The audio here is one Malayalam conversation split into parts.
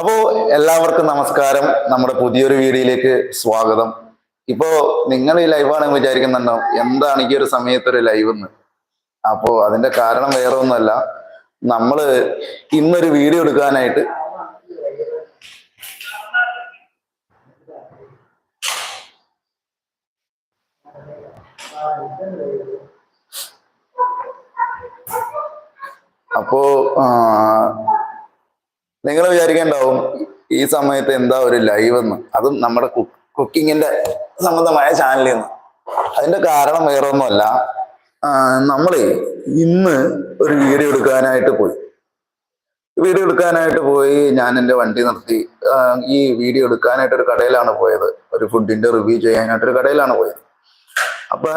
അപ്പോ എല്ലാവർക്കും നമസ്കാരം. നമ്മുടെ പുതിയൊരു വീഡിയോയിലേക്ക് സ്വാഗതം. ഇപ്പോ നിങ്ങൾ ഈ ലൈവാണെന്ന് വിചാരിക്കുന്നുണ്ടോ? എന്താണ് ഈ ഒരു സമയത്ത് ഒരു ലൈവ് എന്ന് അപ്പോ അതിന്റെ കാരണം വേറെ ഒന്നുമല്ല. നമ്മൾ ഇന്നൊരു വീഡിയോ എടുക്കാനായിട്ട് അപ്പോ നിങ്ങൾ വിചാരിക്കേണ്ടാവും ഈ സമയത്ത് എന്താ ഒരു ലൈവ് എന്ന്. അതും നമ്മുടെ കുക്കിങ്ങിന്റെ സംബന്ധമായ ചാനലിൽ നിന്ന് അതിന്റെ കാരണം വേറെ ഒന്നുമല്ല നമ്മൾ ഇന്ന് ഒരു വീഡിയോ എടുക്കാനായിട്ട് പോയി. വീഡിയോ എടുക്കാനായിട്ട് പോയി ഞാൻ എന്റെ വണ്ടി നിർത്തി. ഈ വീഡിയോ എടുക്കാനായിട്ട് ഒരു കടയിലാണ് പോയത്. ഒരു ഫുഡിന്റെ റിവ്യൂ ചെയ്യാനായിട്ട് ഒരു കടയിലാണ് പോയത്. അപ്പൊ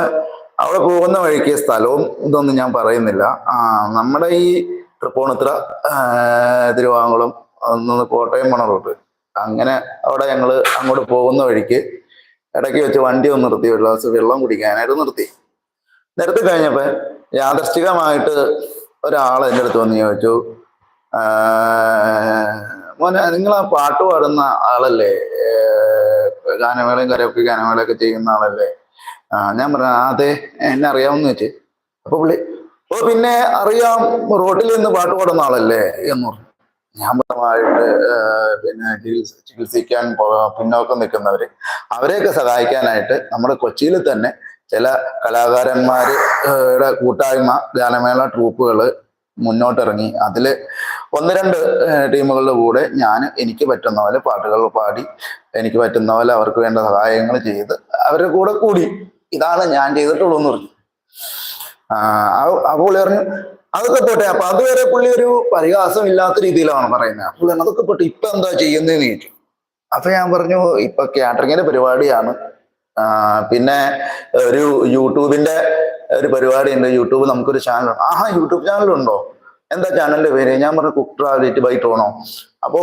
അവിടെ പോകുന്ന വഴിക്ക് സ്ഥലവും ഇതൊന്നും ഞാൻ പറയുന്നില്ല. നമ്മുടെ ഈ തൃപ്പൂണിത്തുറ തിരുവാങ്കുളം അന്ന് കോട്ടയം പോണ റൂട്ട് അങ്ങനെ അവിടെ ഞങ്ങൾ അങ്ങോട്ട് പോകുന്ന വഴിക്ക് ഇടയ്ക്ക് വെച്ച് വണ്ടി ഒന്ന് നിർത്തി ഒരു ഗ്ലാസ് വെള്ളം കുടിക്കാനായിട്ട് നിർത്തി. നിർത്തി കഴിഞ്ഞപ്പോൾ യാദർശികമായിട്ട് ഒരാൾ എന്റെ അടുത്ത് വന്ന് ചോദിച്ചു മോനെ നിങ്ങൾ ആ പാട്ട് പാടുന്ന ആളല്ലേ? ഗാനമേളയും കരയൊക്കെ ഗാനമേളയൊക്കെ ചെയ്യുന്ന ആളല്ലേ? ആ ഞാൻ പറഞ്ഞു അതെ എന്നെ അറിയാമെന്ന് വെച്ച് അപ്പൊ പുള്ളി ഓ പിന്നെ അറിയാം റോട്ടിൽ നിന്ന് പാട്ട് പാടുന്ന ആളല്ലേ എന്ന് പറഞ്ഞു. ഞാൻ പറഞ്ഞമായിട്ട് പിന്നെ ചികിത്സ ചികിത്സിക്കാൻ പിന്നോക്കം നിൽക്കുന്നവര് അവരെയൊക്കെ സഹായിക്കാനായിട്ട് നമ്മുടെ കൊച്ചിയിൽ തന്നെ ചില കലാകാരന്മാരുടെ കൂട്ടായ്മ ഗാനമേള ട്രൂപ്പുകൾ മുന്നോട്ടിറങ്ങി. അതിൽ ഒന്ന് രണ്ട് ടീമുകളുടെ കൂടെ ഞാൻ എനിക്ക് പറ്റുന്ന പോലെ പാട്ടുകൾ പാടി എനിക്ക് പറ്റുന്ന പോലെ അവർക്ക് വേണ്ട സഹായങ്ങൾ ചെയ്ത് അവരുടെ കൂടെ കൂടി ഇതാണ് ഞാൻ ചെയ്തിട്ടുള്ളൂ എന്ന് പറഞ്ഞു. പുള്ളി പറഞ്ഞു അതൊക്കെ പോട്ടെ അപ്പൊ അതുവരെ പുള്ളി ഒരു പരിഹാസം ഇല്ലാത്ത രീതിയിലാണ് പറയുന്നത്. പുള്ളി അതൊക്കെ പോട്ടെ ഇപ്പൊ എന്താ ചെയ്യുന്നതെന്ന് ചോദിച്ചു. അപ്പൊ ഞാൻ പറഞ്ഞു ഇപ്പൊ കാറ്ററിങ്ങിന്റെ പരിപാടിയാണ്. പിന്നെ ഒരു യൂട്യൂബിന്റെ ഒരു പരിപാടി ഉണ്ട് യൂട്യൂബ് നമുക്കൊരു ചാനൽ ആഹാ യൂട്യൂബ് ചാനലുണ്ടോ എന്താ ചാനലിന്റെ പേര്? ഞാൻ പറഞ്ഞു കുക്ക് ട്രാവലേറ്റ് ബൈ ടോണോ അപ്പോ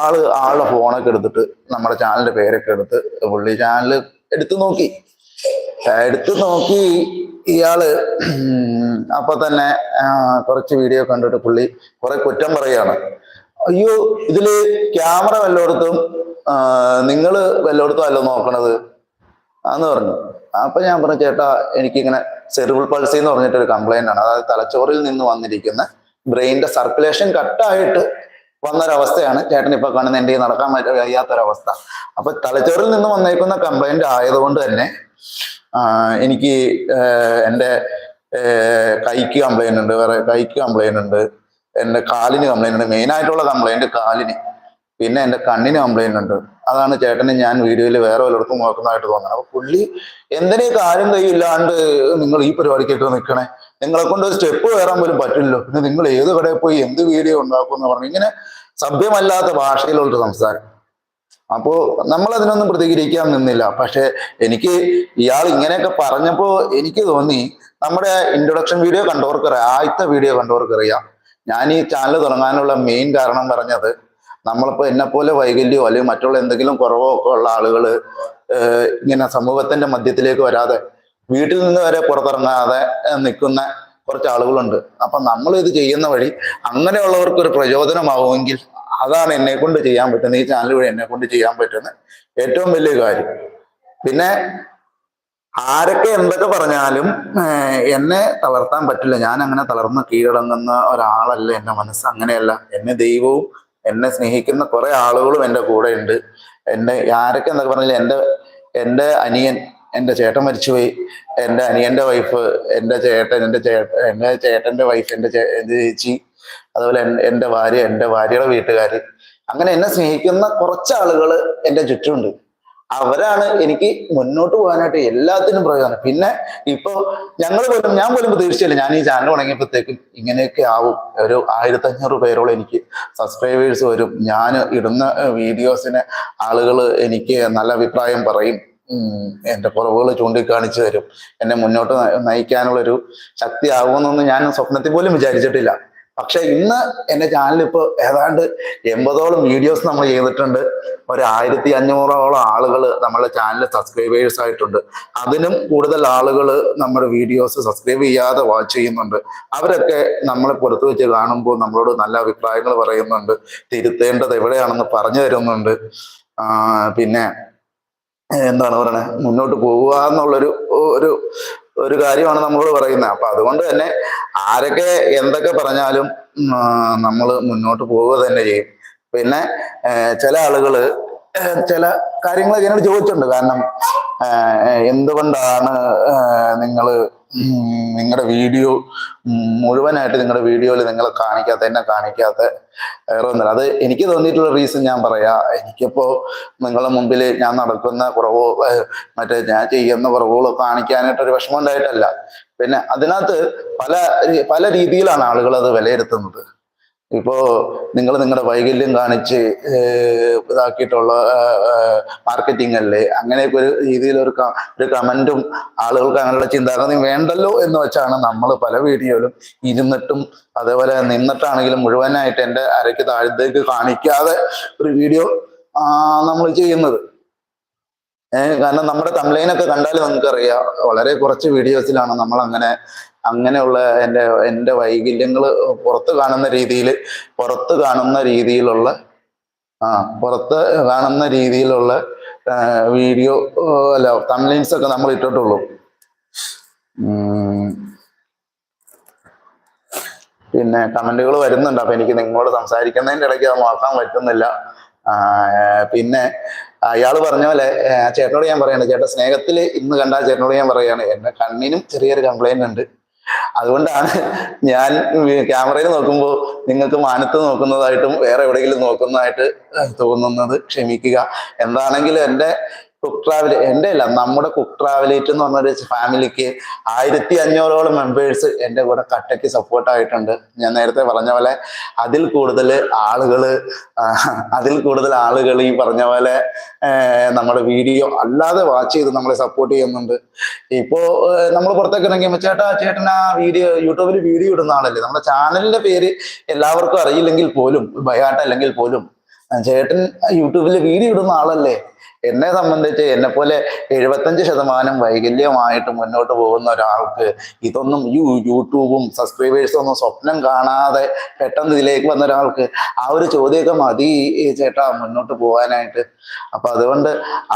ആൾ ആളുടെ ഫോണൊക്കെ എടുത്തിട്ട് നമ്മുടെ ചാനലിന്റെ പേരൊക്കെ എടുത്ത് പുള്ളി ചാനൽ എടുത്തു നോക്കി. എടുത്തു നോക്കി ഇയാൾ അപ്പൊ തന്നെ കുറച്ച് വീഡിയോ കണ്ടിട്ട് പുള്ളി കുറെ കുറ്റം പറയാണ് അയ്യോ ഇതിൽ ക്യാമറ വല്ലയിടത്തും നിങ്ങൾ വല്ലയിടത്തും അല്ല നോക്കണത് ആന്ന് പറഞ്ഞു. അപ്പൊ ഞാൻ പറഞ്ഞു ചേട്ടാ എനിക്കിങ്ങനെ സെറിബിൾ പൾസി എന്ന് പറഞ്ഞിട്ട് ഒരു കംപ്ലൈന്റ് ആണ്. അതായത് തലച്ചോറിൽ നിന്ന് വന്നിരിക്കുന്ന ബ്രെയിനിന്റെ സർക്കുലേഷൻ കട്ടായിട്ട് വന്നൊരവസ്ഥയാണ്. ചേട്ടൻ ഇപ്പൊ കാണുന്ന കയ്യിൽ നടക്കാൻ കഴിയാത്തൊരവസ്ഥ അപ്പൊ തലച്ചോറിൽ നിന്ന് വന്നേക്കുന്ന കംപ്ലൈന്റ് ആയതുകൊണ്ട് തന്നെ എനിക്ക് എന്റെ കൈക്ക് കംപ്ലൈന്റ് ഉണ്ട് വേറെ കൈക്ക് കംപ്ലൈന്റ് ഉണ്ട് എന്റെ കാലിന് കംപ്ലൈന്റ് ഉണ്ട് മെയിൻ ആയിട്ടുള്ള കംപ്ലൈന്റ് കാലിന് പിന്നെ എന്റെ കണ്ണിന് കംപ്ലൈന്റ് ഉണ്ട്. അതാണ് ചേട്ടന് ഞാൻ വീഡിയോയിൽ വേറെ വല്ലയിടത്തും നോക്കുന്നതായിട്ട് തോന്നുന്നത്. അപ്പൊ പുള്ളി എന്തിനേ കാര്യം കൈയില്ലാണ്ട് നിങ്ങൾ ഈ പരിപാടിക്കൊക്കെ നിൽക്കണേ? നിങ്ങളെ കൊണ്ട് ഒരു സ്റ്റെപ്പ് കയറാൻ പോലും പറ്റില്ലല്ലോ. പിന്നെ നിങ്ങൾ ഏത് കടയിൽ പോയി എന്ത് വീഡിയോ ഉണ്ടാക്കും എന്ന് പറഞ്ഞു. ഇങ്ങനെ സഭ്യമല്ലാത്ത ഭാഷയിലുള്ള സംസാരം. അപ്പോ നമ്മൾ അതിനൊന്നും പ്രതികരിക്കാൻ നിന്നില്ല. പക്ഷെ എനിക്ക് ഇയാൾ ഇങ്ങനെയൊക്കെ പറഞ്ഞപ്പോ എനിക്ക് തോന്നി നമ്മുടെ ഇൻട്രൊഡക്ഷൻ വീഡിയോ കണ്ടവർക്കറിയാം ആദ്യത്തെ വീഡിയോ കണ്ടവർക്കറിയാം. ഞാൻ ഈ ചാനൽ തുടങ്ങാനുള്ള മെയിൻ കാരണം പറഞ്ഞത് നമ്മളിപ്പോ എന്നെ പോലെ വൈകല്യമോ അല്ലെങ്കിൽ മറ്റുള്ള എന്തെങ്കിലും കുറവോ ഒക്കെ ഉള്ള ആളുകൾ ഇങ്ങനെ സമൂഹത്തിന്റെ മധ്യത്തിലേക്ക് വരാതെ വീട്ടിൽ നിന്ന് വരെ പുറത്തിറങ്ങാതെ നിൽക്കുന്ന കുറച്ച് ആളുകളുണ്ട്. അപ്പൊ നമ്മൾ ഇത് ചെയ്യുന്ന വഴി അങ്ങനെയുള്ളവർക്ക് ഒരു പ്രചോദനമാവുമെങ്കിൽ അതാണ് എന്നെ കൊണ്ട് ചെയ്യാൻ പറ്റുന്നത്. ഈ ചാനൽ വഴി എന്നെ കൊണ്ട് ചെയ്യാൻ പറ്റുന്ന ഏറ്റവും വലിയ കാര്യം. പിന്നെ ആരൊക്കെ എന്തൊക്കെ പറഞ്ഞാലും എന്നെ തളർത്താൻ പറ്റില്ല. ഞാൻ അങ്ങനെ തളർന്ന് കീഴടങ്ങുന്ന ഒരാളല്ല എന്റെ മനസ്സ്. അങ്ങനെയല്ല. എന്നെ ദൈവവും എന്നെ സ്നേഹിക്കുന്ന കുറെ ആളുകളും എന്റെ കൂടെ ഉണ്ട്. എന്റെ ആരൊക്കെ എന്തൊക്കെ പറഞ്ഞാലും എന്റെ എന്റെ അനിയൻ എന്റെ ചേട്ടൻ മരിച്ചുപോയി. എന്റെ അനിയന്റെ വൈഫ് എന്റെ ചേട്ടൻ എന്റെ ചേട്ടൻ എന്റെ ചേട്ടന്റെ വൈഫ് എന്റെ ചേച്ചി അതുപോലെ എൻ- എന്റെ ഭാര്യ എന്റെ ഭാര്യയുടെ വീട്ടുകാർ അങ്ങനെ എന്നെ സ്നേഹിക്കുന്ന കുറച്ച് ആളുകൾ എന്റെ ചുറ്റുമുണ്ട്. അവരാണ് എനിക്ക് മുന്നോട്ട് പോകാനായിട്ട് എല്ലാത്തിനും പ്രയോജനം. പിന്നെ ഇപ്പൊ ഞങ്ങൾ പോലും ഞാൻ പോലും പ്രതീക്ഷിച്ചില്ല. ഞാൻ ഈ ചാനൽ തുടങ്ങിയപ്പോഴത്തേക്കും ഇങ്ങനെയൊക്കെ ആവും. ഒരു ആയിരത്തി അഞ്ഞൂറ് പേരോളം എനിക്ക് സബ്സ്ക്രൈബേഴ്സ് വരും. ഞാൻ ഇടുന്ന വീഡിയോസിന് ആളുകൾ എനിക്ക് നല്ല അഭിപ്രായം പറയും. എന്റെ കുറവുകൾ ചൂണ്ടിക്കാണിച്ചു തരും. എന്നെ മുന്നോട്ട് നയിക്കാനുള്ളൊരു ശക്തി ആകുമെന്നൊന്നും ഞാൻ സ്വപ്നത്തിൽ പോലും വിചാരിച്ചിട്ടില്ല. പക്ഷെ ഇന്ന് എന്റെ ചാനൽ ഇപ്പോൾ ഏതാണ്ട് എൺപതോളം വീഡിയോസ് നമ്മൾ ചെയ്തിട്ടുണ്ട്. ഒരു ആയിരത്തി അഞ്ഞൂറോളം ആളുകൾ നമ്മുടെ ചാനൽ സബ്സ്ക്രൈബേഴ്സ് ആയിട്ടുണ്ട്. അതിനും കൂടുതൽ ആളുകൾ നമ്മുടെ വീഡിയോസ് സബ്സ്ക്രൈബ് ചെയ്യാതെ വാച്ച് ചെയ്യുന്നുണ്ട്. അവരൊക്കെ നമ്മളെ പുറത്തു വെച്ച് കാണുമ്പോൾ നമ്മളോട് നല്ല അഭിപ്രായങ്ങൾ പറയുന്നുണ്ട്. തിരുത്തേണ്ടത് എവിടെയാണെന്ന് പറഞ്ഞു തരുന്നുണ്ട്. പിന്നെ എന്താണ് പറയണേ? മുന്നോട്ട് പോവുക എന്നുള്ളൊരു ഒരു ഒരു കാര്യമാണ് നമ്മളോട് പറയുന്നത്. അപ്പൊ അതുകൊണ്ട് തന്നെ ആരൊക്കെ എന്തൊക്കെ പറഞ്ഞാലും നമ്മൾ മുന്നോട്ട് പോവുക തന്നെ ചെയ്യും. പിന്നെ ചില ആളുകൾ ചില കാര്യങ്ങളൊക്കെ എന്നോട് ചോദിച്ചിട്ടുണ്ട്. കാരണം എന്തുകൊണ്ടാണ് നിങ്ങൾ നിങ്ങളുടെ വീഡിയോ മുഴുവനായിട്ട് നിങ്ങളുടെ വീഡിയോയിൽ നിങ്ങൾ കാണിക്കാത്ത എന്നെ കാണിക്കാത്ത വേറെ ഒന്നുമില്ല അത് എനിക്ക് തോന്നിയിട്ടുള്ള റീസൺ ഞാൻ പറയാ. എനിക്കിപ്പോ നിങ്ങളുടെ മുമ്പിൽ ഞാൻ നടക്കുന്ന കുറവോ മറ്റേ ഞാൻ ചെയ്യുന്ന കുറവുകളോ കാണിക്കാനായിട്ട് ഒരു വിഷമം ഉണ്ടായിട്ടല്ല. പിന്നെ അതിനകത്ത് പല പല രീതിയിലാണ് ആളുകൾ അത് വിലയിരുത്തുന്നത്. ഇപ്പോ നിങ്ങൾ നിങ്ങളുടെ വൈകല്യം കാണിച്ച് ഇതാക്കിയിട്ടുള്ള മാർക്കറ്റിംഗ് അല്ലേ അങ്ങനെയൊക്കെ ഒരു രീതിയിൽ ഒരു ഒരു കമന്റും ആളുകൾക്ക് അങ്ങനെയുള്ള ചിന്താഗതി വേണ്ടല്ലോ എന്ന് വെച്ചാണ് നമ്മൾ പല വീഡിയോയിലും ഇരുന്നിട്ടും അതേപോലെ നിന്നിട്ടാണെങ്കിലും മുഴുവനായിട്ട് എന്റെ അരയ്ക്ക് താഴത്തേക്ക് കാണിക്കാതെ ഒരു വീഡിയോ നമ്മൾ ചെയ്യുന്നത്. കാരണം നമ്മുടെ കംപ്ലൈനൊക്കെ കണ്ടാൽ നിങ്ങൾക്കറിയാം വളരെ കുറച്ച് വീഡിയോസിലാണ് നമ്മൾ അങ്ങനെ അങ്ങനെയുള്ള എന്റെ എന്റെ വൈകല്യങ്ങൾ പുറത്ത് കാണുന്ന രീതിയിൽ പുറത്ത് കാണുന്ന രീതിയിലുള്ള ആ പുറത്ത് കാണുന്ന രീതിയിലുള്ള വീഡിയോ അല്ല തംലൈൻസ് ഒക്കെ നമ്മൾ ഇട്ടിട്ടുള്ളൂ. പിന്നെ കമന്റുകൾ വരുന്നുണ്ട്. അപ്പൊ എനിക്ക് നിങ്ങളോട് സംസാരിക്കുന്നതിന്റെ ഇടയ്ക്ക് അത് മാറ്റാൻ പറ്റുന്നില്ല. പിന്നെ അയാൾ പറഞ്ഞ പോലെ ചേട്ടനോട് ഞാൻ പറയാണ് ചേട്ടാ സ്നേഹത്തിൽ ഇന്ന് കണ്ട ചേട്ടനോട് ഞാൻ പറയാണ് എന്റെ കണ്ണിനും ചെറിയൊരു കംപ്ലൈന്റ് ഉണ്ട്. അതുകൊണ്ടാണ് ഞാൻ ക്യാമറയിൽ നോക്കുമ്പോൾ നിങ്ങൾക്ക് മാനത്ത് നോക്കുന്നതായിട്ടും വേറെ എവിടെയെങ്കിലും നോക്കുന്നതായിട്ട് തോന്നുന്നത് ക്ഷമിക്കുക. എന്താണെങ്കിലും എന്റെ കുക്ക് ട്രാവൽ എന്റെ അല്ല നമ്മുടെ കുക്ക് ട്രാവലേറ്റ് എന്ന് പറഞ്ഞൊരു ഫാമിലിക്ക് ആയിരത്തി അഞ്ഞൂറോളം മെമ്പേഴ്സ് എന്റെ കൂടെ കട്ടയ്ക്ക് സപ്പോർട്ടായിട്ടുണ്ട് ഞാൻ നേരത്തെ പറഞ്ഞ പോലെ അതിൽ കൂടുതൽ ആളുകൾ അതിൽ കൂടുതൽ ആളുകൾ ഈ പറഞ്ഞ പോലെ നമ്മുടെ വീഡിയോ അല്ലാതെ വാച്ച് ചെയ്ത് നമ്മളെ സപ്പോർട്ട് ചെയ്യുന്നുണ്ട്. ഇപ്പോ നമ്മൾ പുറത്തേക്ക് ഇറങ്ങിയപ്പോൾ ചേട്ടാ ചേട്ടൻ ആ വീഡിയോ യൂട്യൂബിൽ വീഡിയോ ഇടുന്ന ആളല്ലേ? നമ്മുടെ ചാനലിന്റെ പേര് എല്ലാവർക്കും അറിയില്ലെങ്കിൽ പോലും ബയാട്ട അല്ലെങ്കിൽ പോലും ചേട്ടൻ യൂട്യൂബിൽ വീഡിയോ ഇടുന്ന ആളല്ലേ? എന്നെ സംബന്ധിച്ച് എന്നെ പോലെ എഴുപത്തഞ്ച് ശതമാനം വൈകല്യമായിട്ട് മുന്നോട്ട് പോകുന്ന ഒരാൾക്ക് ഇതൊന്നും ഈ യൂട്യൂബും സബ്സ്ക്രൈബേഴ്സും ഒന്നും സ്വപ്നം കാണാതെ പെട്ടെന്ന് ഇതിലേക്ക് വന്ന ഒരാൾക്ക് ആ ഒരു ചോദ്യമൊക്കെ മതി ചേട്ടാ മുന്നോട്ട് പോകാനായിട്ട്. അപ്പൊ അതുകൊണ്ട്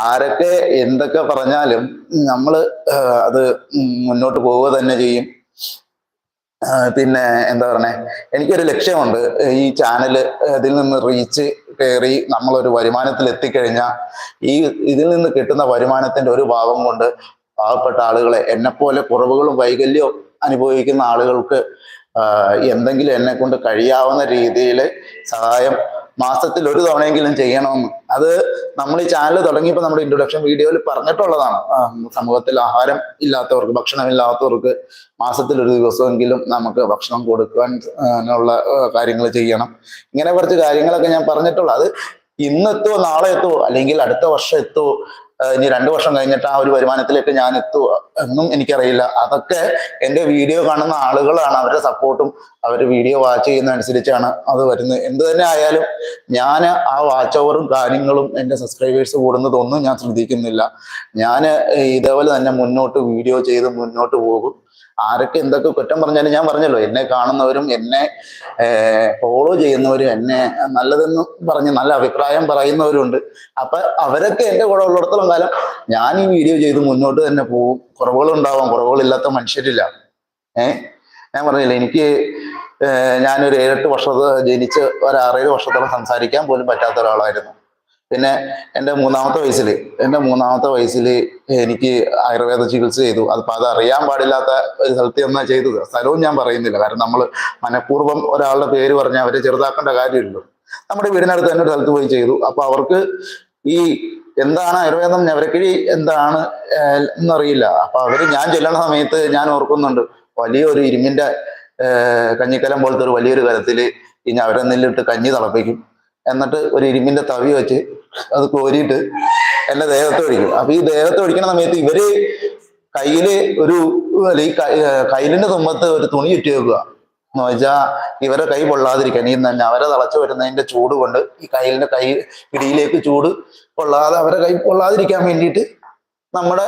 ആരൊക്കെ എന്തൊക്കെ പറഞ്ഞാലും നമ്മൾ അത് മുന്നോട്ട് പോവുക തന്നെ ചെയ്യും. പിന്നെ എന്താ പറയണേ എനിക്കൊരു ലക്ഷ്യമുണ്ട്. ഈ ചാനൽ അതിൽ നിന്ന് റീച്ച് കയറി നമ്മളൊരു വരുമാനത്തിൽ എത്തിക്കഴിഞ്ഞാൽ ഈ ഇതിൽ നിന്ന് കിട്ടുന്ന വരുമാനത്തിന്റെ ഒരു ഭാഗം കൊണ്ട് പാവപ്പെട്ട ആളുകളെ എന്നെപ്പോലെ കുറവുകളും വൈകല്യവും അനുഭവിക്കുന്ന ആളുകൾക്ക് എന്തെങ്കിലും എന്നെ കൊണ്ട് കഴിയാവുന്ന രീതിയിൽ സഹായം മാസത്തിൽ ഒരു തവണയെങ്കിലും ചെയ്യണമെന്ന്. അത് നമ്മൾ ഈ ചാനൽ തുടങ്ങിയപ്പോൾ നമ്മുടെ ഇൻട്രൊഡക്ഷൻ വീഡിയോയിൽ പറഞ്ഞിട്ടുള്ളതാണ്. സമൂഹത്തിൽ ആഹാരം ഇല്ലാത്തവർക്ക് ഭക്ഷണമില്ലാത്തവർക്ക് മാസത്തിൽ ഒരു ദിവസമെങ്കിലും നമുക്ക് ഭക്ഷണം കൊടുക്കാൻ ഉള്ള കാര്യങ്ങൾ ചെയ്യണം. ഇങ്ങനെ കുറച്ച് കാര്യങ്ങളൊക്കെ ഞാൻ പറഞ്ഞിട്ടുള്ളൂ. അത് ഇന്നെത്തോ നാളെ എത്തോ അല്ലെങ്കിൽ അടുത്ത വർഷം എത്തുമോ ആ, ഇനി രണ്ടു വർഷം കഴിഞ്ഞിട്ട് ആ ഒരു വരുമാനത്തിലേക്ക് ഞാൻ എത്തുക എന്നും എനിക്കറിയില്ല. അതൊക്കെ എന്റെ വീഡിയോ കാണുന്ന ആളുകളാണ്. അവരുടെ സപ്പോർട്ടും അവർ വീഡിയോ വാച്ച് ചെയ്യുന്ന അനുസരിച്ചാണ് അത് വരുന്നത്. എന്ത് തന്നെ ആയാലും ഞാൻ ആ വാച്ച് ഓവറും കാര്യങ്ങളും എന്റെ സബ്സ്ക്രൈബേഴ്സ് കൂടുന്നതൊന്നും ഞാൻ ശ്രദ്ധിക്കുന്നില്ല. ഞാൻ ഇതേപോലെ തന്നെ മുന്നോട്ട് വീഡിയോ ചെയ്ത് മുന്നോട്ട് പോകും. ആരൊക്കെ എന്തൊക്കെ കുറ്റം പറഞ്ഞാലും ഞാൻ പറഞ്ഞല്ലോ. എന്നെ കാണുന്നവരും എന്നെ ഫോളോ ചെയ്യുന്നവരും എന്നെ നല്ലതെന്ന് പറഞ്ഞ് നല്ല അഭിപ്രായം പറയുന്നവരുണ്ട്. അപ്പൊ അവരൊക്കെ എന്റെ കൂടെ ഉള്ളിടത്തോളം കാലം ഞാൻ ഈ വീഡിയോ ചെയ്ത് മുന്നോട്ട് തന്നെ പോകും. കുറവുകളുണ്ടാവാം. കുറവുകളില്ലാത്ത മനുഷ്യരില്ല. ഏഹ് ഞാൻ പറഞ്ഞില്ല എനിക്ക് ഞാനൊരു ഏഴെട്ട് വർഷത്തെ ജനിച്ച് ഒരു ആറേഴ് വർഷത്തോളം സംസാരിക്കാൻ പോലും പറ്റാത്ത ഒരാളായിരുന്നു. പിന്നെ എന്റെ മൂന്നാമത്തെ വയസ്സിൽ എന്റെ മൂന്നാമത്തെ വയസ്സിൽ എനിക്ക് ആയുർവേദ ചികിത്സ ചെയ്തു. അതിപ്പോൾ അത് അറിയാൻ പാടില്ലാത്ത ഒരു സ്ഥലത്ത് എന്നാ ചെയ്തത്. സ്ഥലവും ഞാൻ പറയുന്നില്ല. കാരണം നമ്മൾ മനഃപൂർവം ഒരാളുടെ പേര് പറഞ്ഞാൽ അവരെ ചെറുതാക്കേണ്ട കാര്യമില്ലല്ലോ. നമ്മുടെ വീടിനടുത്ത് തന്നെ ഒരു സ്ഥലത്ത് പോയി ചെയ്തു. അപ്പോൾ അവർക്ക് ഈ എന്താണ് ആയുർവേദം ഞവരക്കിഴി എന്താണ് എന്നറിയില്ല. അപ്പോൾ അവർ ഞാൻ ചെല്ലുന്ന സമയത്ത് ഞാൻ ഓർക്കുന്നുണ്ട് വലിയൊരു ഇരുമ്പിന്റെ കഞ്ഞിക്കലം പോലത്തെ ഒരു വലിയൊരു കലത്തിൽ ഈ ഞവരനെല്ലിട്ട് കഞ്ഞി തിളപ്പിക്കും. എന്നിട്ട് ഒരു ഇരുമ്പിന്റെ തവി വെച്ച് അത് കോരിയിട്ട് എന്റെ ദേഹത്ത് ഒഴിക്കും അപ്പൊ ഈ ദേഹത്ത് ഒഴിക്കുന്ന സമയത്ത് ഇവർ കയ്യിൽ ഒരു ഈ കയ്യിലിന്റെ തുമ്പത്ത് ഒരു തുണി ചുറ്റി വെക്കുക. എന്ന് വെച്ചാൽ ഇവരെ കൈ പൊള്ളാതിരിക്കാൻ ഈ തന്നെ അവരെ തളച്ചു വരുന്നതിന്റെ ചൂട് കൊണ്ട് ഈ കയ്യിലിന്റെ കൈ പിടിയിലേക്ക് ചൂട് കൊള്ളാതെ അവരെ കൈ പൊള്ളാതിരിക്കാൻ വേണ്ടിയിട്ട് നമ്മുടെ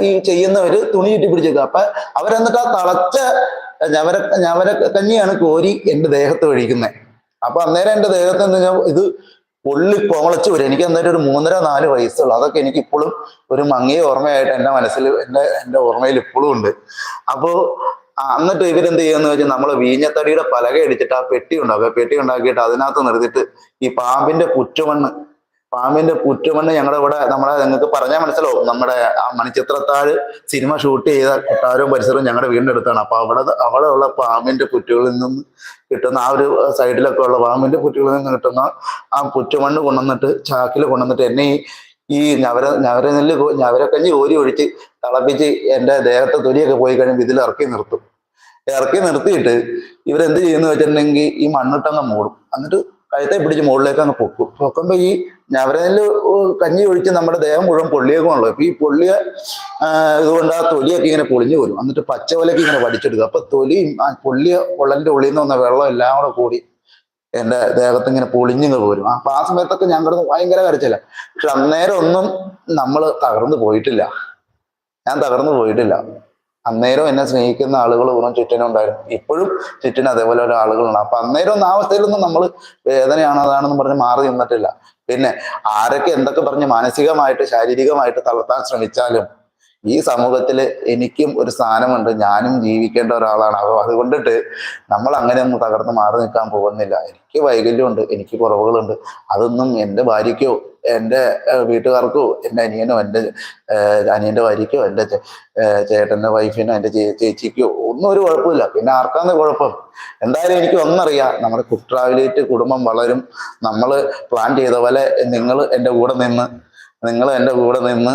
ഈ ഈ ചെയ്യുന്നവര് തുണി ചുറ്റി പിടിച്ചേക്കുക അപ്പൊ അവരെന്നിട്ട് ആ തളച്ച ഞവര ഞവര കഞ്ഞിയാണ് കോരി എന്റെ ദേഹത്ത് ഒഴിക്കുന്നത്. അപ്പൊ അന്നേരം എന്റെ ദേഹത്ത് ഞാൻ ഇത് പൊള്ളി കോളച്ച് വരും. എനിക്ക് അന്നേരം ഒരു മൂന്നര നാല് വയസ്സുള്ളൂ. അതൊക്കെ എനിക്ക് ഇപ്പോഴും ഒരു മങ്ങിയ ഓർമ്മയായിട്ട് എന്റെ മനസ്സിൽ എന്റെ എന്റെ ഓർമ്മയിൽ ഇപ്പോഴും ഉണ്ട്. അപ്പോ ആ, എന്നിട്ട് ഇവരെന്ത് ചെയ്യുമെന്ന് വെച്ചാൽ നമ്മൾ വീഞ്ഞത്തടിയുടെ പലക അടിച്ചിട്ട് ആ പെട്ടി ഉണ്ടാക്കുക പെട്ടി ഉണ്ടാക്കിയിട്ട് അതിനകത്ത് നിർത്തിയിട്ട് ഈ പാമ്പിന്റെ പുറ്റുമണ്ണ് പാമ്പിന്റെ പുറ്റുമണ്ണ് ഞങ്ങളുടെ ഇവിടെ നമ്മളെ നിങ്ങൾക്ക് പറഞ്ഞാൽ മനസ്സിലാവും. നമ്മുടെ ആ മണിച്ചിത്രത്താഴ് സിനിമ ഷൂട്ട് ചെയ്ത കൊട്ടാരവും പരിസരവും ഞങ്ങളുടെ വീടിന്റെ അടുത്താണ് അപ്പൊ അവിടെ അവിടെ ഉള്ള പാമ്പിന്റെ പുറ്റുകളിൽ നിന്ന് കിട്ടുന്ന ആ ഒരു സൈഡിലൊക്കെ ഉള്ള പാമ്പിന്റെ പുറ്റുകളിൽ നിന്ന് കിട്ടുന്ന ആ പുറ്റുമണ്ണ് കൊണ്ടുവന്നിട്ട് ചാക്കിൽ കൊണ്ടുവന്നിട്ട് എന്നെ ഈ ഈ ഞവര ഞവരനെല്ല് ഞവരക്കഞ്ഞി ഓരി ഒഴിച്ച് തിളപ്പിച്ച് എന്റെ ദേഹത്തെ തൊലിയൊക്കെ പോയി കഴിയുമ്പോൾ ഇതിൽ ഇറക്കി നിർത്തും. ഇറക്കി നിർത്തിയിട്ട് ഇവരെന്ത് ചെയ്യുന്നു വെച്ചിട്ടുണ്ടെങ്കിൽ ഈ മണ്ണിട്ടങ്ങ് മൂടും. എന്നിട്ട് കഴുത്തെ പിടിച്ച് മുകളിലേക്ക് അങ്ങ് പൊക്കും. പൊക്കുമ്പോ ഈ ഞവരനെല്ല് കഞ്ഞി ഒഴിച്ച് നമ്മുടെ ദേഹം മുഴുവൻ പൊള്ളിയേക്കുമല്ലോ അപ്പൊ ഈ പൊള്ളിയ ആ, ഇതുകൊണ്ട് ആ തൊലിയൊക്കെ ഇങ്ങനെ പൊളിഞ്ഞു വരും എന്നിട്ട് പച്ചവലക്ക് ഇങ്ങനെ വടിച്ചെടുക്കുക അപ്പൊ തൊലിയും ആ പൊള്ളിയ പൊള്ളലിന്റെ ഉള്ളിൽ നിന്ന് വന്ന വെള്ളം എല്ലാം കൂടെ കൂടി എന്റെ ദേഹത്ത് ഇങ്ങനെ പൊളിഞ്ഞിങ്ങ് പോരും. അപ്പൊ ആ സമയത്തൊക്കെ ഞാൻ ഭയങ്കര കരച്ചില്ല പക്ഷെ അന്നേരം ഒന്നും നമ്മൾ തകർന്നു പോയിട്ടില്ല. ഞാൻ തകർന്നു പോയിട്ടില്ല. അന്നേരം എന്നെ സ്നേഹിക്കുന്ന ആളുകൾ വെറും ചുറ്റിനുണ്ടായിരുന്നു ഇപ്പോഴും ചുറ്റിന് അതേപോലെ ഒരു ആളുകളുണ്ട്. അപ്പൊ അന്നേരം ഒന്നും അവസ്ഥയിലൊന്നും നമ്മൾ വേദനയാണ് അതാണെന്ന് പറഞ്ഞ് മാറി നിന്നിട്ടില്ല. പിന്നെ ആരൊക്കെ എന്തൊക്കെ പറഞ്ഞ് മാനസികമായിട്ട് ശാരീരികമായിട്ട് തളർത്താൻ ശ്രമിച്ചാലും ഈ സമൂഹത്തിൽ എനിക്കും ഒരു സ്ഥാനമുണ്ട് ഞാനും ജീവിക്കേണ്ട ഒരാളാണ്. അപ്പോൾ അതുകൊണ്ടിട്ട് നമ്മൾ അങ്ങനെ ഒന്നും തകർന്ന് മാറി നിൽക്കാൻ പോകുന്നില്ല. എനിക്ക് വൈകല്യമുണ്ട് എനിക്ക് കുറവുകളുണ്ട്. അതൊന്നും എന്റെ ഭാര്യയ്ക്കോ എന്റെ വീട്ടുകാർക്കോ എന്റെ അനിയനോ എന്റെ അനിയന്റെ ഭാര്യയ്ക്കോ എന്റെ ചേട്ടന്റെ വൈഫിനോ എന്റെ ചേച്ചിക്കോ ഒന്നും ഒരു കുഴപ്പമില്ല. പിന്നെ ആർക്കാന്ന് കുഴപ്പം? എന്തായാലും എനിക്ക് ഒന്നറിയാം നമ്മുടെ കുട്രാവിലേറ്റ് കുടുംബം വളരും. നമ്മൾ പ്ലാൻ ചെയ്ത പോലെ നിങ്ങൾ എന്റെ കൂടെ നിന്ന് നിങ്ങൾ എന്റെ കൂടെ നിന്ന്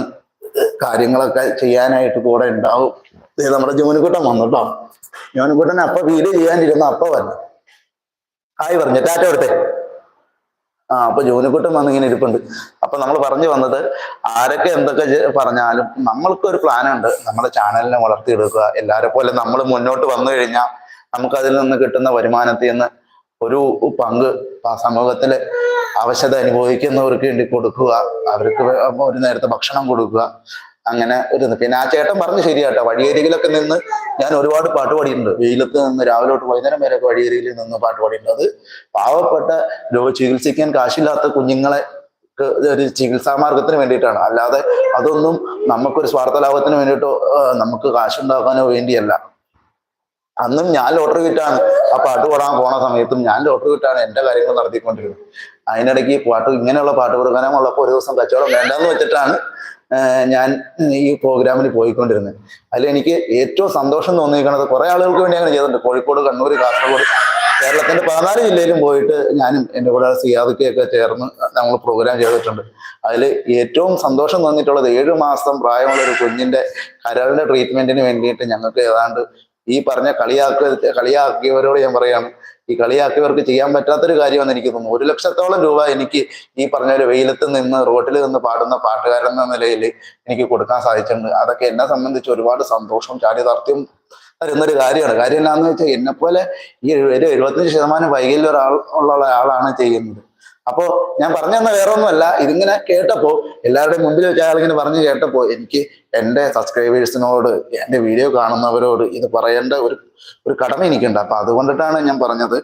കാര്യങ്ങളൊക്കെ ചെയ്യാനായിട്ട് കൂടെ ഉണ്ടാവും. നമ്മുടെ ജോനിക്കുട്ടൻ വന്നു കേട്ടോ ജോനിക്കുട്ടൻ അപ്പൊ വീഡിയോ ചെയ്യാനിരുന്ന അപ്പ വന്നു. ആയി പറഞ്ഞു ടാറ്റ എടുത്തെ ആ അപ്പൊ ജോനിക്കുട്ടൻ വന്ന് ഇങ്ങനെ ഇരിപ്പുണ്ട്. അപ്പൊ നമ്മൾ പറഞ്ഞു വന്നത് ആരൊക്കെ എന്തൊക്കെ പറഞ്ഞാലും നമ്മൾക്ക് ഒരു പ്ലാൻ ഉണ്ട് നമ്മുടെ ചാനലിനെ വളർത്തിയെടുക്കുക. എല്ലാരെ പോലെ നമ്മൾ മുന്നോട്ട് വന്നു കഴിഞ്ഞാൽ നമുക്ക് അതിൽ നിന്ന് കിട്ടുന്ന വരുമാനത്തിൽ നിന്ന് ഒരു പങ്ക് സമൂഹത്തിൽ അവശത അനുഭവിക്കുന്നവർക്ക് വേണ്ടി കൊടുക്കുക. അവർക്ക് ഒരു നേരത്തെ ഭക്ഷണം കൊടുക്കുക. അങ്ങനെ ഒരു. പിന്നെ ആ ചേട്ടൻ പറഞ്ഞു ശരിയാട്ടോ. വഴിയരികിലൊക്കെ നിന്ന് ഞാൻ ഒരുപാട് പാട്ട് പാടിയിട്ടുണ്ട്. വെയിലത്ത് നിന്ന് രാവിലെ തൊട്ട് വൈകുന്നേരം വരെയൊക്കെ വഴിയരികിൽ നിന്ന് പാട്ട് പാടിയിട്ടുണ്ട്. അത് പാവപ്പെട്ട രോഗ ചികിത്സിക്കാൻ കാശില്ലാത്ത കുഞ്ഞുങ്ങളെ ഒരു ചികിത്സാ മാർഗത്തിന് വേണ്ടിയിട്ടാണ്. അല്ലാതെ അതൊന്നും നമുക്കൊരു സ്വാർത്ഥ ലാഭത്തിന് വേണ്ടിയിട്ടോ നമുക്ക് കാശുണ്ടാക്കാനോ വേണ്ടിയല്ല. അന്നും ഞാൻ ലോട്ടറി കിട്ടാണ്. ആ പാട്ട് പാടാൻ പോണ സമയത്തും ഞാൻ ലോട്ടറി കിട്ടാണ് എന്റെ കാര്യങ്ങൾ നടത്തിക്കൊണ്ടിരുന്നത്. അതിനിടയ്ക്ക് പാട്ട് ഇങ്ങനെയുള്ള പാട്ട് പ്രകടനം ഉള്ളപ്പോൾ ഒരു ദിവസം കച്ചവടം വേണ്ടെന്ന് വെച്ചിട്ടാണ് ഞാൻ ഈ പ്രോഗ്രാമിൽ പോയിക്കൊണ്ടിരുന്നത്. അതിൽ എനിക്ക് ഏറ്റവും സന്തോഷം തോന്നിയിരിക്കുന്നത് കുറെ ആളുകൾക്ക് വേണ്ടി അങ്ങനെ ചെയ്തിട്ടുണ്ട്. കോഴിക്കോട് കണ്ണൂർ കാസർഗോഡ് കേരളത്തിന്റെ പതിനാല് ജില്ലയിലും പോയിട്ട് ഞാനും എന്റെ കൂടെ സിയാദൊക്കെയൊക്കെ ചേർന്ന് നമ്മൾ പ്രോഗ്രാം ചെയ്തിട്ടുണ്ട്. അതിൽ ഏറ്റവും സന്തോഷം തോന്നിയിട്ടുള്ളത് ഏഴു മാസം പ്രായമുള്ള ഒരു കുഞ്ഞിന്റെ കരളിന്റെ ട്രീറ്റ്മെന്റിന് വേണ്ടിയിട്ട് ഞങ്ങൾക്ക് ഏതാണ്ട് ഈ പറഞ്ഞ കളിയാക്ക കളിയാക്കിയവരോട് ഞാൻ പറയാം ഈ കളിയാക്കിയവർക്ക് ചെയ്യാൻ പറ്റാത്തൊരു കാര്യമാണ് എനിക്ക് തോന്നുന്നു. ഒരു ലക്ഷത്തോളം രൂപ എനിക്ക് ഈ പറഞ്ഞ ഒരു വെയിലത്ത് നിന്ന് റോട്ടിൽ നിന്ന് പാടുന്ന പാട്ടുകാരൻ എന്ന നിലയിൽ എനിക്ക് കൊടുക്കാൻ സാധിച്ചിട്ടുണ്ട്. അതൊക്കെ എന്നെ സംബന്ധിച്ച് ഒരുപാട് സന്തോഷവും ചാരിതാർത്ഥ്യം തരുന്നൊരു കാര്യമാണ്. കാര്യം എന്താണെന്ന് വെച്ചാൽ എന്നെ പോലെ ഈ ഒരു എഴുപത്തഞ്ച് ശതമാനം വൈകല്യ ഒരാൾ ഉള്ള ആളാണ് ചെയ്യുന്നത്. അപ്പോ ഞാൻ പറഞ്ഞു തന്ന വേറെ ഒന്നുമല്ല ഇതിങ്ങനെ കേട്ടപ്പോ എല്ലാവരുടെയും മുമ്പിൽ വെച്ച് അയാളിങ്ങനെ പറഞ്ഞു കേട്ടപ്പോ എനിക്ക് എന്റെ സബ്സ്ക്രൈബേഴ്സിനോട് എന്റെ വീഡിയോ കാണുന്നവരോട് ഇത് പറയേണ്ട ഒരു ഒരു കടമ എനിക്കുണ്ട്. അപ്പൊ അതുകൊണ്ടിട്ടാണ് ഞാൻ പറഞ്ഞത്.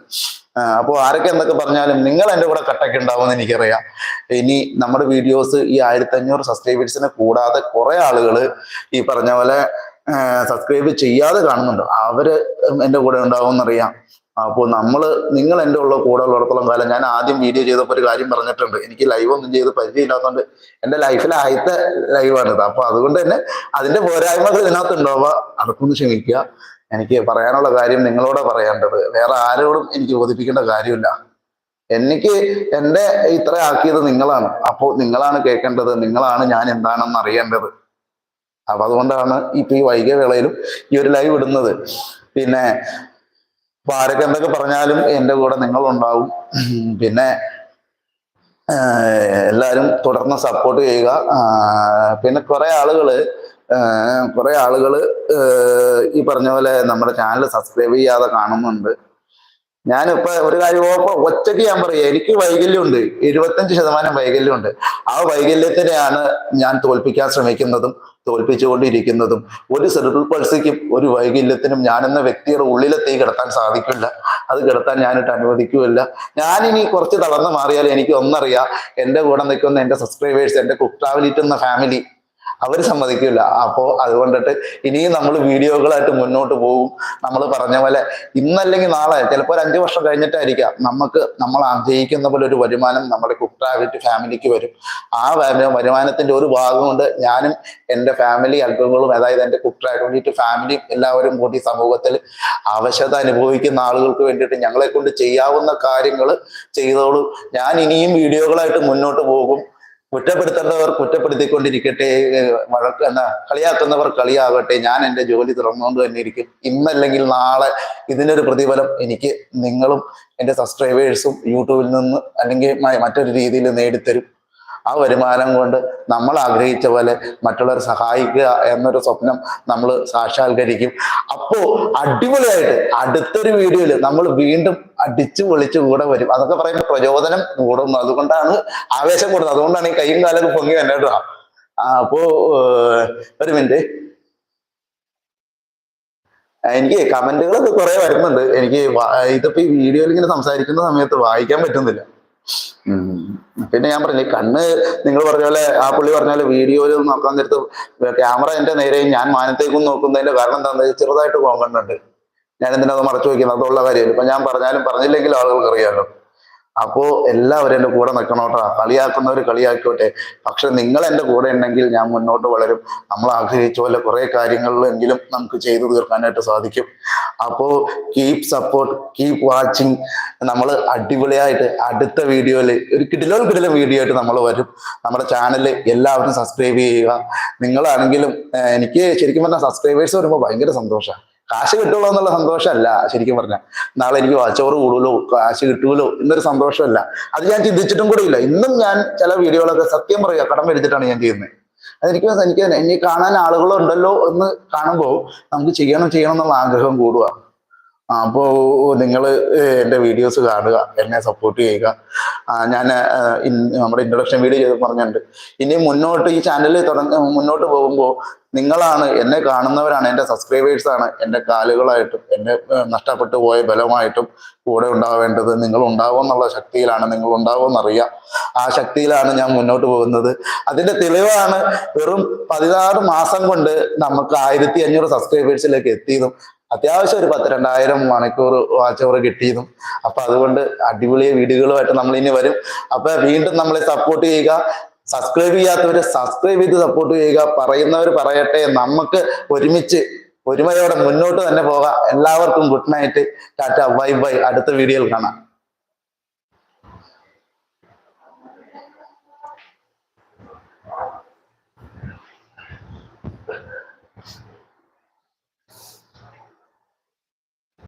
അപ്പോൾ ആരൊക്കെ എന്തൊക്കെ പറഞ്ഞാലും നിങ്ങൾ എന്റെ കൂടെ കട്ടൊക്കെ ഉണ്ടാവുമെന്ന് എനിക്കറിയാം. ഇനി നമ്മുടെ വീഡിയോസ് ഈ ആയിരത്തി അഞ്ഞൂറ് സബ്സ്ക്രൈബേഴ്സിനെ കൂടാതെ കുറെ ആളുകൾ ഈ പറഞ്ഞ പോലെ സബ്സ്ക്രൈബ് ചെയ്യാതെ കാണുന്നുണ്ട്. അവർ എന്റെ കൂടെ ഉണ്ടാവുമെന്നറിയാം. അപ്പോൾ നമ്മൾ നിങ്ങൾ എന്റെ ഉള്ള കൂടെ ഉള്ളിടത്തോളം കാലം ഞാൻ ആദ്യം വീഡിയോ ചെയ്തപ്പോൾ ഒരു കാര്യം പറഞ്ഞിട്ടുണ്ട്. എനിക്ക് ലൈവ് ഒന്നും ചെയ്ത് പരിചയമില്ലാത്തതുകൊണ്ട് എന്റെ ലൈഫിലെ ആദ്യത്തെ ലൈവാണിത് അപ്പോൾ അതുകൊണ്ട് തന്നെ അതിന്റെ പോരായ്മകൾ ഇതിനകത്ത് ഉണ്ടാവുക അതൊക്കെ ക്ഷമിക്കുക. എനിക്ക് പറയാനുള്ള കാര്യം നിങ്ങളോട് പറയേണ്ടത്. വേറെ ആരോടും എനിക്ക് ബോധിപ്പിക്കേണ്ട കാര്യമില്ല. എനിക്ക് എന്റെ ഇത്ര ആക്കിയത് നിങ്ങളാണ്. അപ്പോൾ നിങ്ങളാണ് കേൾക്കേണ്ടത്. നിങ്ങളാണ് ഞാൻ എന്താണെന്ന് അറിയേണ്ടത്. അപ്പൊ അതുകൊണ്ടാണ് ഇപ്പൊ ഈ വൈകിയ വേളയിലും ഈ ഒരു ലൈവ് ഇടുന്നത്. പിന്നെ അപ്പൊ ആരൊക്കെ എന്തൊക്കെ പറഞ്ഞാലും എന്റെ കൂടെ നിങ്ങളുണ്ടാവും. പിന്നെ എല്ലാവരും തുടർന്ന് സപ്പോർട്ട് ചെയ്യുക. പിന്നെ കുറെ ആളുകൾ കുറെ ആളുകൾ ഈ പറഞ്ഞ പോലെ നമ്മുടെ ചാനൽ സബ്സ്ക്രൈബ് ചെയ്യാതെ കാണുന്നുണ്ട്. ഞാനിപ്പോ ഒരു കാര്യം ഒറ്റയ്ക്ക് ഞാൻ പറയാം. എനിക്ക് വൈകല്യമുണ്ട്. എഴുപത്തഞ്ച് ശതമാനം വൈകല്യമുണ്ട്. ആ വൈകല്യത്തിനെയാണ് ഞാൻ തോൽപ്പിക്കാൻ ശ്രമിക്കുന്നതും തോൽപ്പിച്ചുകൊണ്ടിരിക്കുന്നതും. ഒരു സെറിബ്രൽ പൾസിക്കും ഒരു വൈകല്യത്തിനും ഞാനെന്ന വ്യക്തിയുടെ ഉള്ളിലെ തീ കിടത്താൻ സാധിക്കില്ല. അത് കിടത്താൻ ഞാനിട്ട് അനുവദിക്കുകയില്ല. ഞാനിനി കുറച്ച് തളർന്നു മാറിയാൽ എനിക്ക് ഒന്നറിയാം. എന്റെ കൂടെ നിൽക്കുന്ന എന്റെ സബ്സ്ക്രൈബേഴ്സ് എന്റെ കുക്ക് എന്ന ഫാമിലി അവർ സമ്മതിക്കില്ല അപ്പോ അതുകൊണ്ടിട്ട് ഇനിയും നമ്മൾ വീഡിയോകളായിട്ട് മുന്നോട്ട് പോകും. നമ്മൾ പറഞ്ഞ പോലെ ഇന്നല്ലെങ്കിൽ നാളെ ചിലപ്പോൾ ഒരു അഞ്ചു വർഷം കഴിഞ്ഞിട്ടായിരിക്കാം. നമുക്ക് നമ്മൾ ആഗ്രഹിക്കുന്ന പോലെ ഒരു വരുമാനം നമ്മുടെ കുട്ടാവിറ്റ് ഫാമിലിക്ക് വരും. ആ വര- വരുമാനത്തിന്റെ ഒരു ഭാഗം കൊണ്ട് ഞാനും എന്റെ ഫാമിലി അംഗങ്ങളും അതായത് എന്റെ കുട്ടാവിറ്റ് ഫാമിലിയും എല്ലാവരും കൂടി സമൂഹത്തിൽ ആവശ്യത അനുഭവിക്കുന്ന ആളുകൾക്ക് വേണ്ടിയിട്ട് ഞങ്ങളെ കൊണ്ട് ചെയ്യാവുന്ന കാര്യങ്ങൾ ചെയ്തോളൂ. ഞാൻ ഇനിയും വീഡിയോകളായിട്ട് മുന്നോട്ട് പോകും. കുറ്റപ്പെടുത്തേണ്ടവർ കുറ്റപ്പെടുത്തിക്കൊണ്ടിരിക്കട്ടെ വഴക്ക് എന്നാ കളിയാക്കുന്നവർ കളിയാകട്ടെ ഞാൻ എന്റെ ജോലി തുറന്നുകൊണ്ട് തന്നെ ഇരിക്കും. ഇന്നല്ലെങ്കിൽ നാളെ ഇതിനൊരു പ്രതിഫലം എനിക്ക് നിങ്ങളും എന്റെ സബ്സ്ക്രൈബേഴ്സും യൂട്യൂബിൽ നിന്ന് അല്ലെങ്കിൽ മറ്റൊരു രീതിയിൽ നേടിത്തരും. ആ വരുമാനം കൊണ്ട് നമ്മൾ ആഗ്രഹിച്ച പോലെ മറ്റുള്ളവരെ സഹായിക്കുക എന്നൊരു സ്വപ്നം നമ്മൾ സാക്ഷാത്കരിക്കും. അപ്പോ അടിപൊളിയായിട്ട് അടുത്തൊരു വീഡിയോയിൽ നമ്മൾ വീണ്ടും അടിച്ചു പൊളിച്ച് കൂടെ വരും. അതൊക്കെ പറയുമ്പോൾ പ്രചോദനം കൂടുന്നു. അതുകൊണ്ടാണ് ആവേശം കൂടുന്നത്. അതുകൊണ്ടാണ് ഈ കൈയും കാലൊക്കെ പൊങ്ങി ആ അപ്പോ ഒരു മിനിറ്റ്. എനിക്ക് കമന്റുകളൊക്കെ കുറെ വരുന്നുണ്ട്. എനിക്ക് ഇതിപ്പോ ഈ വീഡിയോയിൽ ഇങ്ങനെ സംസാരിക്കുന്ന സമയത്ത് വായിക്കാൻ പറ്റുന്നില്ല. പിന്നെ ഞാൻ പറഞ്ഞില്ലേ കണ്ണ് നിങ്ങൾ പറഞ്ഞ പോലെ ആ പുള്ളി പറഞ്ഞ പോലെ വീഡിയോയിൽ നോക്കാൻ നേരത്ത് ക്യാമറ എന്റെ നേരെയും ഞാൻ മാനത്തേക്കും നോക്കുന്നതിന്റെ കാരണം എന്താണെന്ന് ചെറുതായിട്ട് കോമ്പുണ്ട് ഞാൻ എന്തിനാ അത് മറച്ചു വയ്ക്കുന്നത് അതുള്ള കാര്യമല്ല. ഇപ്പൊ ഞാൻ പറഞ്ഞാലും പറഞ്ഞില്ലെങ്കിലും ആളുകൾക്ക് അറിയാലോ. അപ്പോ എല്ലാവരും എന്റെ കൂടെ നിൽക്കണോട്ടാ കളിയാക്കുന്നവർ കളിയാക്കോട്ടെ പക്ഷെ നിങ്ങൾ എന്റെ കൂടെ ഉണ്ടെങ്കിൽ ഞാൻ മുന്നോട്ട് വളരും. നമ്മൾ ആഗ്രഹിച്ച പോലെ കുറെ കാര്യങ്ങളിലെങ്കിലും നമുക്ക് ചെയ്തു തീർക്കാനായിട്ട് സാധിക്കും. അപ്പോ കീപ് സപ്പോർട്ട് കീപ് വാച്ചിങ് നമ്മൾ അടിപൊളിയായിട്ട് അടുത്ത വീഡിയോയിൽ ഒരു കിടിലോ കിടിലം വീഡിയോ ആയിട്ട് നമ്മൾ വരും. നമ്മുടെ ചാനൽ എല്ലാവരും സബ്സ്ക്രൈബ് ചെയ്യുക. നിങ്ങളാണെങ്കിലും എനിക്ക് ശരിക്കും പറഞ്ഞാൽ സബ്സ്ക്രൈബേഴ്സ് വരുമ്പോൾ ഭയങ്കര സന്തോഷമാണ് കാശ് കിട്ടുള്ളൂ എന്നുള്ള സന്തോഷമല്ല ശരിക്കും പറഞ്ഞാൽ നാളെ എനിക്ക് വാച്ചോറ് കൂടുമല്ലോ കാശ് കിട്ടുമല്ലോ എന്നൊരു സന്തോഷമല്ല. അത് ഞാൻ ചിന്തിച്ചിട്ടും കൂടെ ഇല്ല. ഇന്നും ഞാൻ ചില വീഡിയോകളൊക്കെ സത്യം പറയുക കടം വരുത്തിട്ടാണ് ഞാൻ ചെയ്യുന്നത്. അതെനിക്ക് എനിക്ക് എന്നെ കാണാൻ ആളുകളുണ്ടല്ലോ എന്ന് കാണുമ്പോൾ നമുക്ക് ചെയ്യണം ചെയ്യണം എന്നുള്ള ആഗ്രഹം കൂടുക. ആ, അപ്പോ നിങ്ങൾ എന്റെ വീഡിയോസ് കാണുക എന്നെ സപ്പോർട്ട് ചെയ്യുക. ഞാൻ നമ്മുടെ ഇൻട്രൊഡക്ഷൻ വീഡിയോ ചെയ്ത് പറഞ്ഞിട്ടുണ്ട്. ഇനി മുന്നോട്ട് ഈ ചാനൽ തുടങ്ങ മുന്നോട്ട് പോകുമ്പോൾ നിങ്ങളാണ് എന്നെ കാണുന്നവരാണ് എന്റെ സബ്സ്ക്രൈബേഴ്സ് ആണ് എന്റെ കാലുകളായിട്ടും എന്റെ നഷ്ടപ്പെട്ടു പോയ ബലമായിട്ടും കൂടെ ഉണ്ടാവേണ്ടത് നിങ്ങൾ ഉണ്ടാവും എന്നുള്ള ശക്തിയിലാണ് നിങ്ങൾ ഉണ്ടാവും എന്നറിയാം. ആ ശക്തിയിലാണ് ഞാൻ മുന്നോട്ട് പോകുന്നത്. അതിന്റെ തെളിവാണ് വെറും പതിനാറ് മാസം കൊണ്ട് നമുക്ക് ആയിരത്തി അഞ്ഞൂറ് സബ്സ്ക്രൈബേഴ്സിലേക്ക് എത്തിയതും അത്യാവശ്യം ഒരു പത്ത് രണ്ടായിരം മണിക്കൂർ വാച്ച് അവർ കിട്ടിയതും. അപ്പൊ അതുകൊണ്ട് അടിപൊളി വീഡിയോകളുമായിട്ട് നമ്മൾ ഇനി വരും. അപ്പൊ വീണ്ടും നമ്മളെ സപ്പോർട്ട് ചെയ്യുക. സബ്സ്ക്രൈബ് ചെയ്യാത്തവർ സബ്സ്ക്രൈബ് ചെയ്ത് സപ്പോർട്ട് ചെയ്യുക. പറയുന്നവർ പറയട്ടെ. നമുക്ക് ഒരുമിച്ച് ഒരുമയോടെ മുന്നോട്ട് തന്നെ പോകാം. എല്ലാവർക്കും good night tata bye bye അടുത്ത വീഡിയോയിൽ കാണാം.